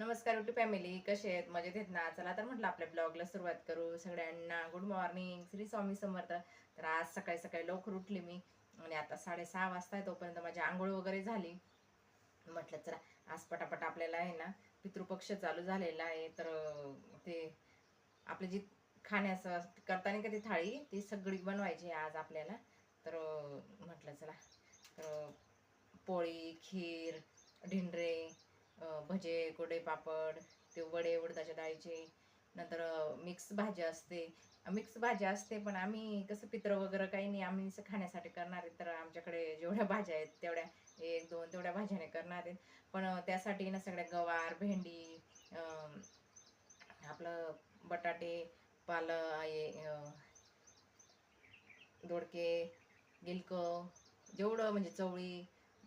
नमस्कार YouTube family कसे आहेत? मजेत आहेत ना? चला तर म्हटलं आपल्या ब्लॉगला सुरुवात करू. सगळ्यांना गुड मॉर्निंग श्री स्वामी समर्थ. तर आज सकाळी सकाळी लवकर उठली मी आणि आता साडेसहा वाजता आहे तोपर्यंत माझी आंघोळ वगैरे झाली. म्हटलं चला आज पटापट आपल्याला आहे ना पितृपक्ष चालू झालेला आहे. तर ते आपली जी खाण्याचं करताना का ती थाळी ती सगळी बनवायची आहे आज आपल्याला. तर म्हटलं चला. तर पोळी खीर ढिंडरे भजे कोडे पापड ते वडे उडदाच्या डाळीचे नंतर मिक्स भाज्या असते. मिक्स भाज्या असते पण आम्ही कसं पित्र वगैरे काही नाही. आम्ही असं खाण्यासाठी करणार आहे तर आमच्याकडे जेवढ्या भाज्या आहेत तेवढ्या एक दोन तेवढ्या भाज्याने करणार आहेत पण त्यासाठी ना सगळ्या गवार भेंडी आपलं बटाटे पाल दोडके गिलकं जेवढं म्हणजे चवळी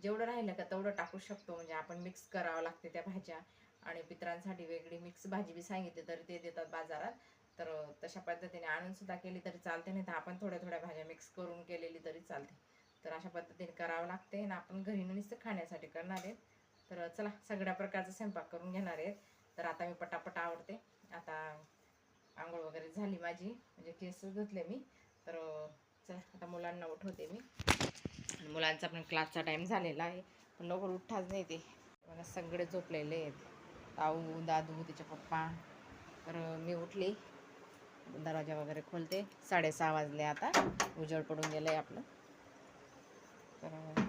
जेवढं राहिलं का तेवढं टाकू शकतो. म्हणजे आपण मिक्स करावं लागते त्या भाज्या. आणि पित्रांसाठी वेगळी मिक्स भाजी बी सांगितली तरी ते देतात बाजारात. तर तशा पद्धतीने आणून सुद्धा केली तरी चालते. नाही तर आपण थोड्या थोड्या भाज्या मिक्स करून केलेली तरी चालते. तर अशा पद्धतीने करावं लागते. आणि आपण घरी नुसतं खाण्यासाठी करणार आहेत तर चला सगळ्या प्रकारचा स्वयंपाक करून घेणार आहेत तर आता मी पटापट आवडते आता आंघोळ वगैरे झाली माझी. म्हणजे केस धुतले मी. तर चला आता मुलांना उठवते मी. मुलांचा पण क्लासचा टाईम झालेला आहे. पण लवकर उठाच नाही ते. मला सगळे झोपलेले आहेत. ताऊ दादू तिचे पप्पा. तर मी उठली. दरवाजा वगैरे खोलते. साडेसहा वाजले आता. उजळ पडून गेलं आहे आपलं. तर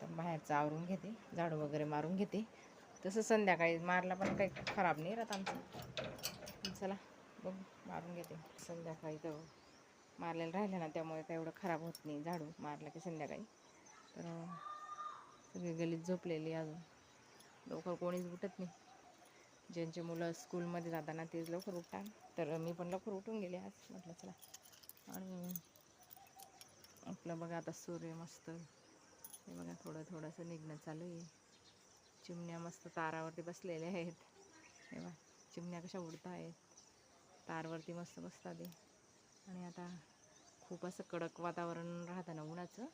तर बाहेरचं आवरून घेते. झाडू वगैरे मारून घेते. तसं संध्याकाळी मारला पण काही खराब नाही राहत आमचं. चला बघ. मारून घेते. संध्याकाळी तर मारलेलं राहिलं ना त्यामुळे काय एवढं खराब होत नाही झाडू मारलं की संध्याकाळी. तर सगळी गलीत झोपलेली अजून. लवकर कोणीच उठत नाही. ज्यांचे मुलं स्कूलमध्ये जाताना तेच लवकर उठतात. तर मी पण लवकर उठून गेले आज. म्हटलं चला. आणि आपलं बघा आता सूर्य मस्त. हे बघा थोडं थोडंसं निघणं चालू आहे. चिमण्या मस्त तारावरती बसलेल्या आहेत. हे बघा चिमण्या कशा उडत आहेत तारवरती मस्त बसतात आणि आता खूप असं कडक वातावरण राहतं ना उन्हाचं.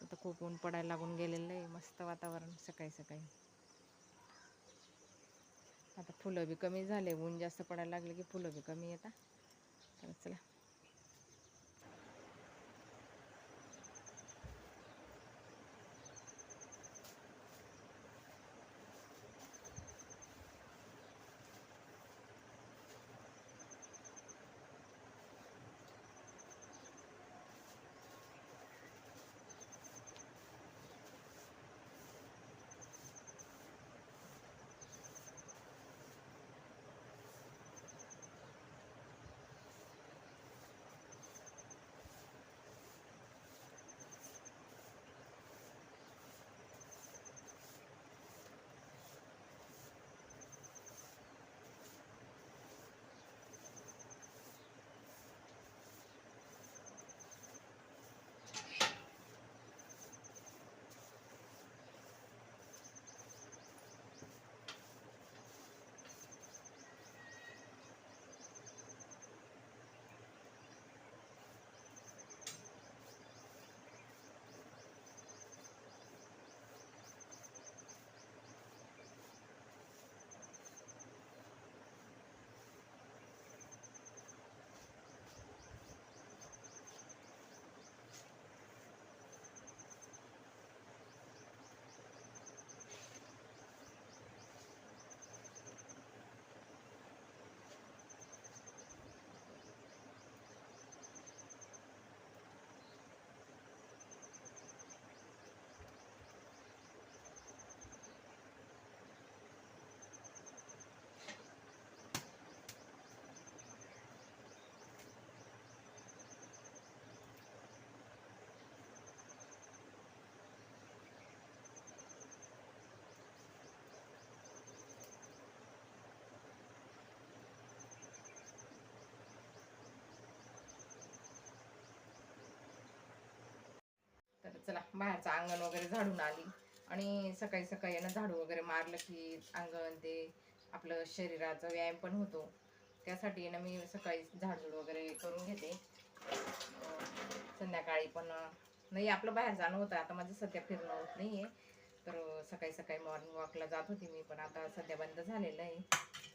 आता खूप ऊन पडायला लागून गेलेलं आहे. मस्त वातावरण सकाळी सकाळी. आता फुलं बी कमी झाले. ऊन जास्त पडायला लागले की फुलं बी कमी येतात. तर चला. चला बाहेरचं अंगण वगैरे झाडून आली. आणि सकाळी सकाळी यानं झाडू वगैरे मारलं की अंगण ते आपलं शरीराचा व्यायाम पण होतो. त्यासाठी ना मी सकाळी झाडझूड वगैरे करून घेते. संध्याकाळी पण नाही आपलं बाहेर जाणं होतं. आता माझं सध्या फिरणं होत नाही आहे तर सकाळी सकाळी मॉर्निंग वॉकला जात होती मी पण आता सध्या बंद झालेलं आहे.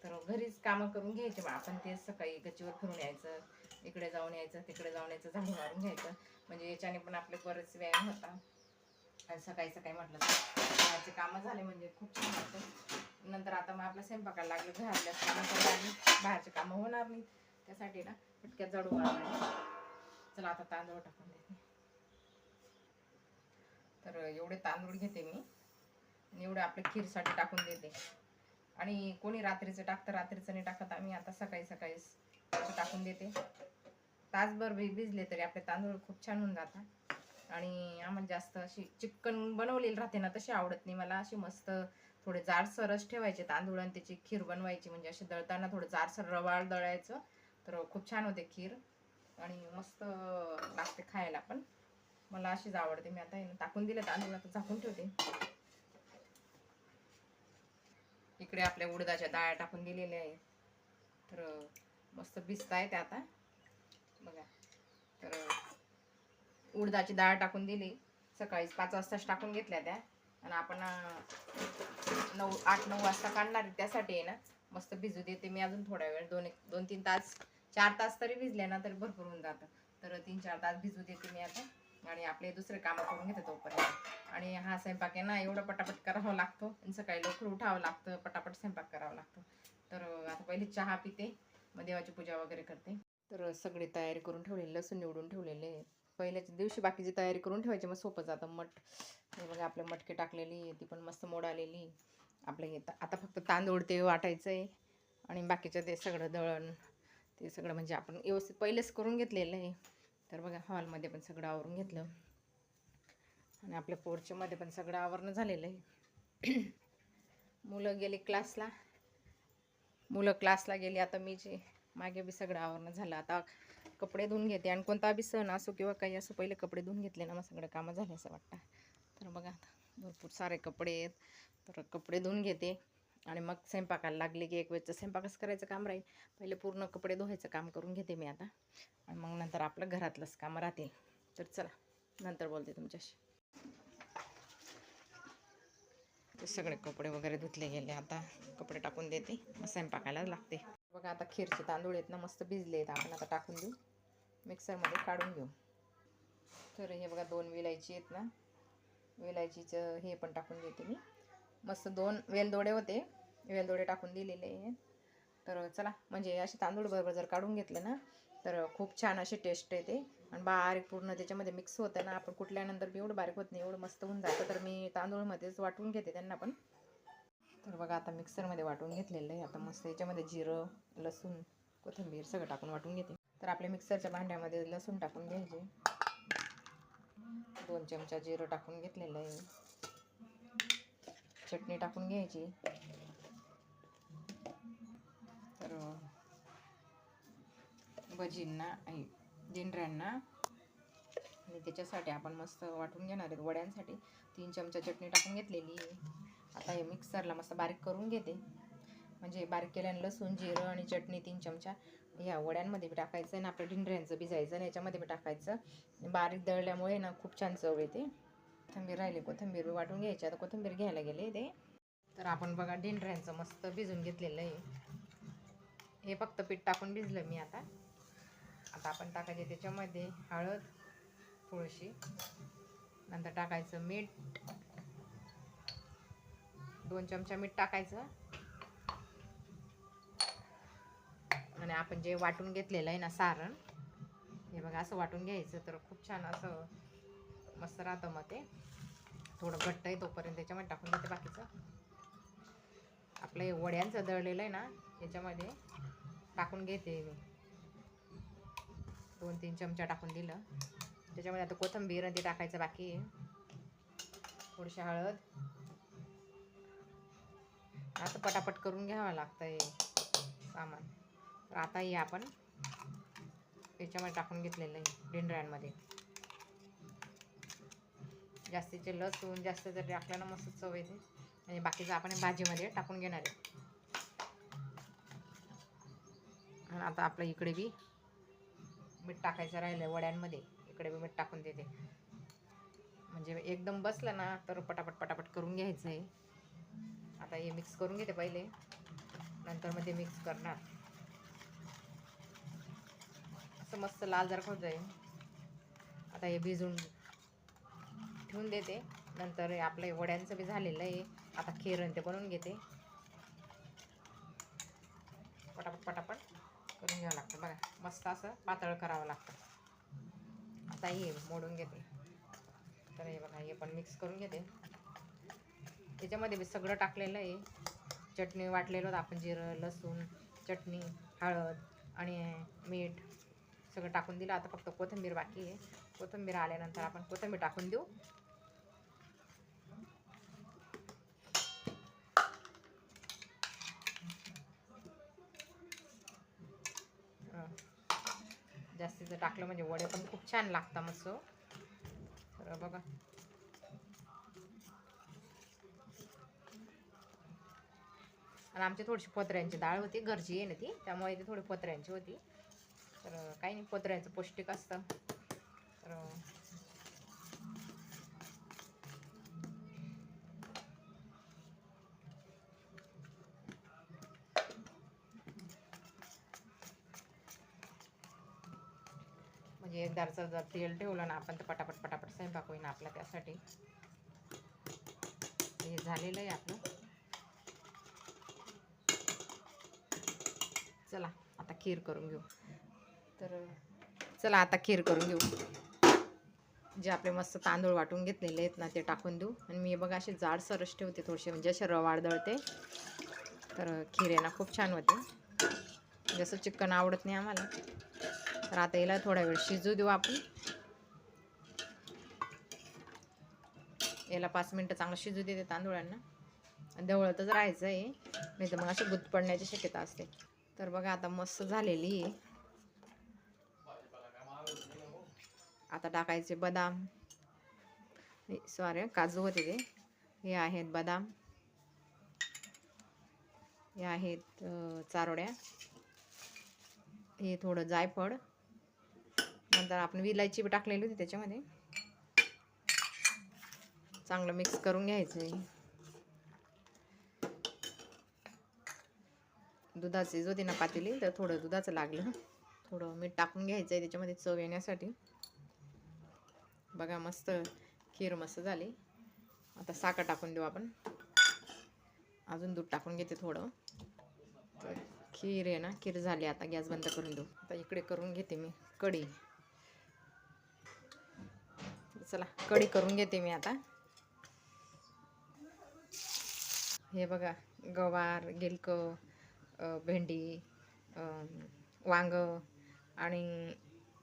तर घरीच कामं करून घ्यायचे मग आपण ते सकाळी गच्चीवर फिरून यायचं. इकडे जाऊन यायचं तिकडे जाऊन यायचं झाडू मारून घ्यायचं. म्हणजे याच्याने पण आपले बरेच व्यायाम होता. आणि सकाळी सकाळी म्हटलं तर बाहेरचे कामं झाले म्हणजे खूप छान होतं. नंतर आता मग आपल्या स्वयंपाकाला लागलं घरातल्या कामं बाहेरचे कामं होणार नाही त्यासाठी ना पटक्यात जडू मारून चला आता तांदूळ टाकून देते. तर एवढे तांदूळ घेते मी. आणि एवढे आपल्या खीरसाठी टाकून देते. आणि कोणी रात्रीचं टाकतं रात्रीचं नाही टाकत. आम्ही आता सकाळी सकाळी टाकून देते. तासभर भि भिजले तरी आपले तांदूळ खूप छान होऊन जातात. आणि आम्हाला जास्त अशी चिकन बनवलेली राहते ना तशी आवडत नाही. मला अशी मस्त थोडे जाडसरच ठेवायचे तांदूळ आणि त्याची खीर बनवायची. म्हणजे असे दळताना थोडं जाडसर रवाळ दळायचं. तर खूप छान होते खीर. आणि मस्त लागते खायला पण. मला अशीच आवडते. मी आता टाकून दिलं तांदूळ. आता झाकून ठेवते. इकडे आपल्या उडदाच्या डाळ्या टाकून दिलेल्या आहे तर मस्त भिजत आहे त्या आता. बघा. तर उडदाची डाळ टाकून दिली. सकाळी पाच वाजताच टाकून घेतल्या त्या. आणि आपण नऊ आठ नऊ वाजता काढणार आहे त्यासाठी आहे ना. मस्त भिजू देते मी अजून थोड्या वेळ. दोन एक दोन तीन तास चार तास तरी भिजले ना तरी भरपूर होऊन जातं. तर तीन चार तास भिजू देते मी आता. आणि आपले दुसरे कामं करून घेते तोपर्यंत. आणि हा स्वयंपाक आहे ना एवढं पटापट करावा लागतो. आणि सकाळी लवकर उठावं लागतं पटापट स्वयंपाक करावा लागतो. तर आता पहिले चहा पिते मग देवाची पूजा वगैरे करते. तर सगळी तयारी करून ठेवलेली लसूण निवडून ठेवलेले. पहिल्याच पहिल्याच्या दिवशी बाकीची तयारी करून ठेवायची मग सोपं जातं. मठ हे बघा आपल्या मटके टाकलेली ती पण मस्त मोड आलेली आपलं हे आता फक्त तांदूळ ते वाटायचं आहे आणि बाकीचं ते सगळं दळण ते सगळं म्हणजे आपण व्यवस्थित पहिलेच करून घेतलेलं आहे. तर बघा हॉलमध्ये पण सगळं आवरून घेतलं. आणि आपल्या पोर्चमध्ये पण सगळं आवरणं झालेलं आहे. मुलं गेली क्लासला मुलं क्लासला गेली आता मी जे मागे बी सगळं आवरणं झालं. आता कपडे धुवून घेते आणि कोणता बी सण असो किंवा काही असो पहिले कपडे धुवून घेतले ना मग सगळं कामं झाले असं वाटतं. तर बघा आता भरपूर सारे कपडे आहेत. तर कपडे धुवून घेते आणि मग स्वयंपाकाला लागले की एक वेळचं स्वयंपाकच करायचं काम राहील. पहिले पूर्ण कपडे धुवायचं काम करून घेते मी आता. आणि मग नंतर आपलं घरातलंच कामं राहतील तर चला नंतर बोलते तुमच्याशी. ते सगळे कपडे वगैरे धुतले गेले आता. कपडे टाकून देते. मग स्वयंपाकायला लागते. बघा आता खीरचे तांदूळ आहेत ना मस्त भिजले आहेत आपण. आता टाकून देऊ. मिक्सरमध्ये काढून घेऊ. तर हे बघा दोन विलायची आहेत ना. वेलायचीचं हे पण टाकून देते मी. मस्त दोन वेलदोडे होते. वेलदोडे टाकून दिलेले आहेत. तर चला म्हणजे असे तांदूळ बरोबर जर काढून घेतले ना तर खूप छान अशी टेस्ट येते. आणि बारीक पूर्ण त्याच्यामध्ये मिक्स होतं ना आपण कुठल्यानंतर बी एवढं बारीक होत नाही एवढं मस्त होऊन जातं. तर मी तांदूळमध्येच वाटून घेते त्यांना पण. तर बघा आता मिक्सरमध्ये वाटून घेतलेलं आहे. आता मस्त याच्यामध्ये जिरं लसूण कोथिंबीर सगळं टाकून वाटून घेते. तर आपल्या मिक्सरच्या भांड्यामध्ये लसूण टाकून घ्यायचे. दोन चमचा जिरं टाकून घेतलेलं आहे. चटणी टाकून घ्यायची. तर भजींना आई आणि त्याच्यासाठी आपण मस्त वाटून घेणार आहेत वड्यांसाठी. तीन चमचा चटणी टाकून घेतलेली आहे. आता हे मिक्सरला मस्त बारीक करून घेते. म्हणजे बारीक केल्यानं लसूण जिरं आणि चटणी तीन चमचा ह्या वड्यांमध्ये बी टाकायचं आणि आपल्या डिंडऱ्यांचं भिजायचं आणि याच्यामध्ये बी टाकायचं. बारीक दळल्यामुळे ना खूप छान चव येते. कोथिंबीर राहिली कोथिंबीर बी वाटून घ्यायची. आता कोथिंबीर घ्यायला गेले ते. तर आपण बघा डिंडऱ्यांचं मस्त भिजून घेतलेलं आहे. हे फक्त पीठ टाकून भिजलं मी आता. आता आपण टाकायचे त्याच्यामध्ये हळद थोडीशी नंतर टाकायचं मीठ दोन चमचा मीठ टाकायचं. आणि आपण जे वाटून घेतलेलं आहे ना सारण हे बघा असं वाटून घ्यायचं. तर खूप छान असं मस्त राहतं मग ते. थोडं घट्ट आहे तोपर्यंत त्याच्यामध्ये टाकून देते बाकीचं. आपलं हे वड्यांचं दळलेलं आहे ना याच्यामध्ये टाकून घेते मी. दोन तीन चमचा टाकून दिलं. त्याच्यामध्ये आता कोथिंबीर ते टाकायचं बाकी आहे. थोडीशी हळद. आता पटापट करून घ्यावं लागतं हे सामान. तर आता हे आपण याच्यामध्ये टाकून घेतलेलं आहे डिंडऱ्यांमध्ये जास्तीचे लसूण जास्त जर टाकलं ना मस्त चव येते. आणि बाकीचं आपण भाजीमध्ये टाकून घेणार आहे. आणि आता आपलं इकडे बी मीठ टाकायचं राहिलं वड्यांमध्ये. इकडे बी मीठ टाकून देते. म्हणजे एकदम बसलं ना तर पटापट पटापट करून घ्यायचं आहे आता हे मिक्स करून घेते पहिले. नंतर मग ते मिक्स करणार. असं मस्त लाल जर होत जाईल. आता हे भिजून ठेवून देते. नंतर आपलं हे वड्यांचं बी झालेलं आहे. आता खीरण ते बनवून घेते. पटापट पटापट करून घ्यावं लागतं. बघा मस्त असं पातळ करावं लागतं. आता हे मोडून घेते. तर हे बघा हे पण मिक्स करून घेते. त्याच्यामध्ये मी सगळं टाकलेलं आहे. चटणी वाटलेलं होतं आपण जिरं लसूण चटणी हळद आणि मीठ सगळं टाकून दिलं. आता फक्त कोथिंबीर बाकी आहे. कोथिंबीर आल्यानंतर आपण कोथिंबीर टाकून देऊ. जास्तीचं टाकलं म्हणजे वडे पण खूप छान लागतात मस्त. तर बघा. आणि आमची थोडीशी पत्र्यांची डाळ होती घरची आहे ना ती त्यामुळे ती थोडी पत्र्यांची होती. तर काही नाही पत्र्यांचं पौष्टिक असतं. तर म्हणजे एकदाचं जर तेल ठेवलं ना आपण तर पटापट पटापट स्वयंपाक होईना आपला त्यासाठी. हे झालेलं आहे आपलं. चला आता खीर करून घेऊ. तर चला आता खीर करून घेऊ. जे आपले मस्त तांदूळ वाटून घेतलेले आहेत ना ते टाकून देऊ. आणि मी बघा असे जाडसरच ठेवते थोडेसे म्हणजे असे रवाळ दळते. तर खीर आहे ना खूप छान होते. म्हणजे जसं चिकन आवडत नाही आम्हाला. तर आता याला थोडा वेळ शिजू देऊ आपण. याला पाच मिनटं चांगलं शिजू देते तांदूळांना. आणि जवळतच राहायचं आहे नाही तर मग अशी गुत पडण्याची शक्यता असते. तर बघा आता मस्त झालेली. आहे. आता टाकायचे बदाम. सॉरी काजू होते ते. हे आहेत बदाम. हे आहेत चारोड्या. हे थोडं जायफळ. नंतर आपण विलायची टाकलेली होती त्याच्यामध्ये. चांगलं मिक्स करून घ्यायचं आहे दुधाची होती ना पातेली तर थोडं दुधाचं लागलं. थोडं मीठ टाकून घ्यायचं आहे त्याच्यामध्ये चव येण्यासाठी. बघा मस्त खीर मस्त झाली. आता साखर टाकून देऊ आपण. अजून दूध टाकून घेते थोडं. तर खीर आहे ना खीर झाली आता गॅस बंद करून देऊ. आता इकडे करून घेते मी कढी. चला कढी करून घेते मी आता. हे बघा गवार गिलकं भेंडी वांग आणि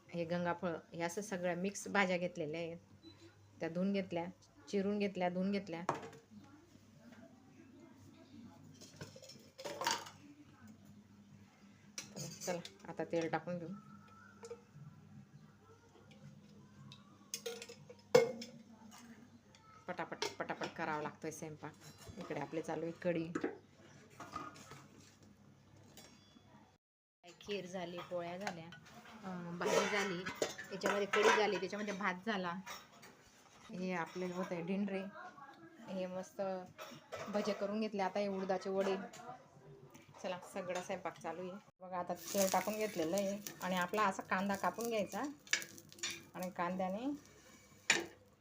हे गंगाफळ हे असं सगळ्या मिक्स भाज्या घेतलेल्या आहेत. त्या धुवून घेतल्या चिरून घेतल्या धुवून घेतल्या. चला आता तेल टाकून घेऊ. पटापट पटापट करावं लागतोय स्वयंपाक. इकडे आपले चालू आहे कढी. खीर झाली पोळ्या झाल्या भाजी झाली त्याच्यामध्ये कढी झाली त्याच्यामध्ये भात झाला. हे आपले होत आहे ढिंडरे. हे मस्त भजे करून घेतले. आता हे उडदाचे वडे. चला सगळा स्वयंपाक चालू आहे. बघा आता तेल टाकून घेतलेलं आहे. आणि आपला असा कांदा कापून घ्यायचा. आणि कांद्याने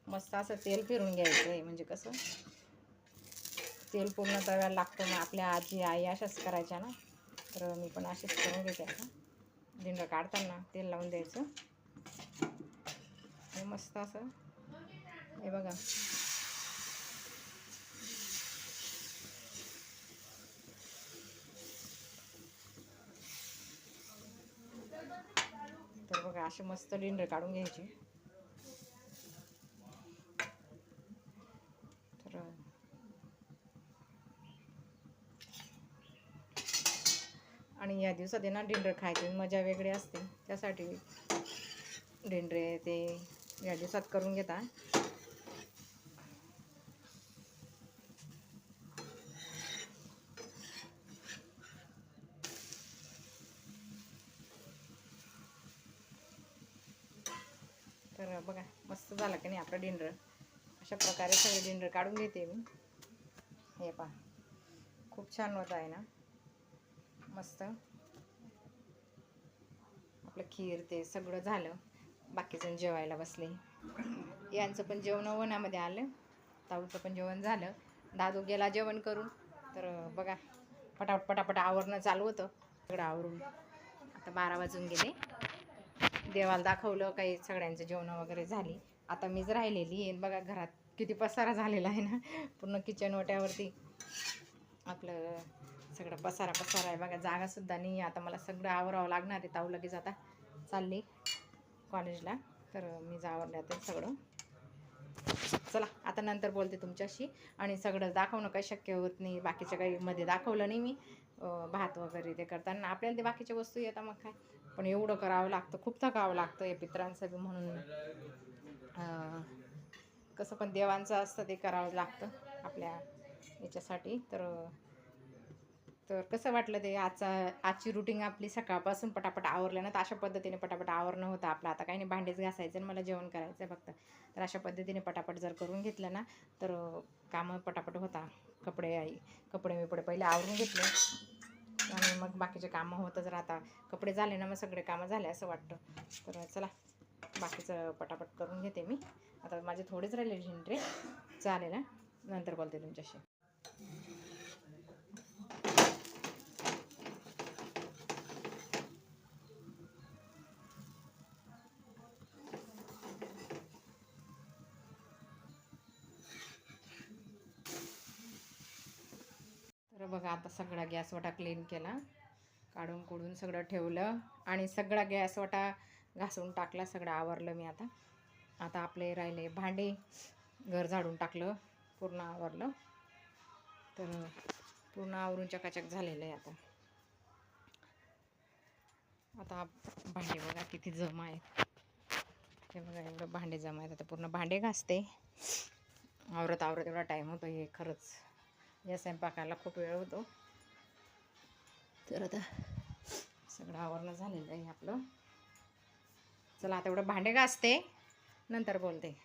मस्त असं तेल फिरून घ्यायचं आहे. म्हणजे कसं? तेल पूर्ण तव्याला लागतं मग आपल्या आजी आई अशाच करायच्या ना. तर मी पण अशीच करून घेते आता. दिंड काढताना तेल लावून द्यायचं. हे मस्त असं. हे बघा. तर बघा असे मस्त डिंड काढून घ्यायची तर आणि या दिवसात ना डिंडर खायची मजा वेगळी असते. त्यासाठी डिंडरे ते या दिवसात करून घेता. तर बघा मस्त झालं की नाही आपलं डिंडर. अशा प्रकारे सगळे डिंडर काढून घेते मी. हे पहा खूप छान होत आहे ना. मस्त. खीर ते सगळं झालं. बाकीजण जेवायला बसले. यांचं पण जेवण वनामध्ये आलं. ताऊचं पण जेवण झालं. दादू गेला जेवण करून. तर बघा पटापट पटापट आवरणं चालू होतं. सगळं आवरून. आता बारा वाजून गेले. देवाला दाखवलं काही सगळ्यांचं जेवणं वगैरे झाली. आता मीच राहिलेली आहे. बघा घरात किती पसारा झालेला आहे ना. पूर्ण किचन ओट्यावरती. आपलं सगळं पसारा पसारा आहे. बघा जागासुद्धा नाही आता मला सगळं आवरावं लागणार आहे. ताऊ लगेच आता चालली कॉलेजला तर मी जावरले आता सगळं. चला आता नंतर बोलते तुमच्याशी. आणि सगळं दाखवणं काही शक्य होत नाही बाकीच्या काही मध्ये दाखवलं नाही मी. भात वगैरे ते करताना. आपल्याला ते बाकीच्या वस्तू येतात मग काय? पण एवढं करावं लागतं खूप थकावं लागतं या पित्रांचं बी म्हणून कसं पण देवांचं असतं ते करावं लागतं आपल्या याच्यासाठी. तर तर कसं वाटलं ते आजचा आजची रुटीन आपली सकाळपासून पटापट आवरलं ना तर अशा पद्धतीने पटापट आवरणं होतं आपलं. आता काही नाही भांडेच घासायचं आणि मला जेवण करायचं आहे फक्त. तर अशा पद्धतीने पटापट जर करून घेतलं ना तर कामं पटापट होता. कपडे आई कपडे बिपडे पहिले आवरून घेतले. आणि मग बाकीचे कामं होतच राहता. कपडे झाले ना मग सगळे कामं झाले असं वाटतं. तर चला बाकीचं पटापट करून घेते मी. आता माझे थोडेच राहिले झिंडरे चालेल ना नंतर बोलते तुमच्याशी. आता सगळा गॅसवाटा क्लीन केला. काढून कुडून सगळं ठेवलं आणि सगळा गॅसवाटा घासून टाकला सगळं आवरलं मी आता. आता आपले राहिले भांडे घर झाडून टाकलं पूर्ण आवरलं. तर पूर्ण आवरून चकाचक झालेलं आहे आता. आता भांडे बघा किती जमा आहेत हे बघा एवढं भांडे जमा आहेत. आता पूर्ण भांडे घासते. आवरत आवरत एवढा टाईम होतो हे खरंच. या स्वयंपाकाला खूप वेळ होतो. तर आता सगळं आवरणं झालेलं आहे आपलं. चला आता एवढं भांडे घासते नंतर बोलते.